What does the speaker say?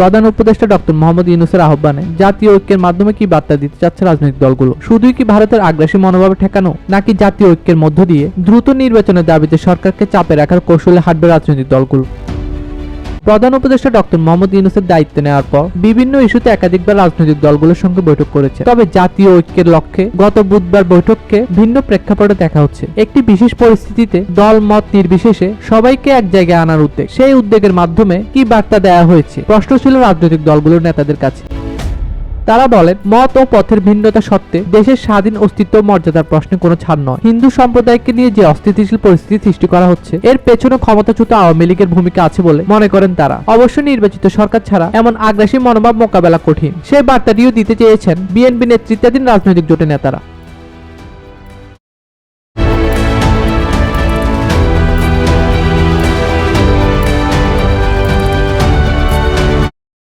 প্রধান উপদেষ্টা ডক্টর মোহাম্মদ ইউনুসের আহ্বানে জাতীয় ঐক্যের মাধ্যমে কি বার্তা দিতে চাচ্ছে রাজনৈতিক দলগুলো? শুধুই কি ভারতের আগ্রাসী মনোভাবে ঠেকানো, নাকি জাতীয় ঐক্যের মধ্য দিয়ে দ্রুত নির্বাচনের দাবিতে সরকারকে চাপে রাখার কৌশলে হাঁটবে রাজনৈতিক দলগুলো? প্রধান উপদেষ্টা ডক্টর মোহাম্মদ ইউনুসের দায়িত্ব নেওয়ার পর বিভিন্ন ইস্যুতে একাধিকবার রাজনৈতিক দলগুলোর সঙ্গে বৈঠক করেছে। তবে জাতীয় ঐক্যের লক্ষ্যে গত বুধবার বৈঠককে ভিন্ন প্রেক্ষাপটে দেখা হচ্ছে। একটি বিশেষ পরিস্থিতিতে দল মত নির্বিশেষে সবাইকে এক জায়গায় আনার উদ্যোগ সেই উদ্যোগের মাধ্যমে কি বার্তা দেওয়া হয়েছে? প্রশ্ন ছিল রাজনৈতিক দলগুলোর নেতাদের কাছে। তারা বলেন, মত ও পথের ভিন্নতা সত্ত্বে দেশের স্বাধীন অস্তিত্ব মর্যাদার প্রশ্নে কোনো ছাড় নয়। হিন্দু সম্প্রদায়কে নিয়ে যে অস্থিতিশীল পরিস্থিতি সৃষ্টি করা হচ্ছে, এর পেছনে ক্ষমতাচ্যুত আওয়ামী লীগের ভূমিকা আছে বলে মনে করেন তারা। অবশ্য নির্বাচিত সরকার ছাড়া এমন আগ্রাসী মনোভাব মোকাবেলা কঠিন। সেই বার্তাটিও দিতে চেয়েছেন বিএনপি নেতৃত্বাধীন রাজনৈতিক জোটের নেতারা।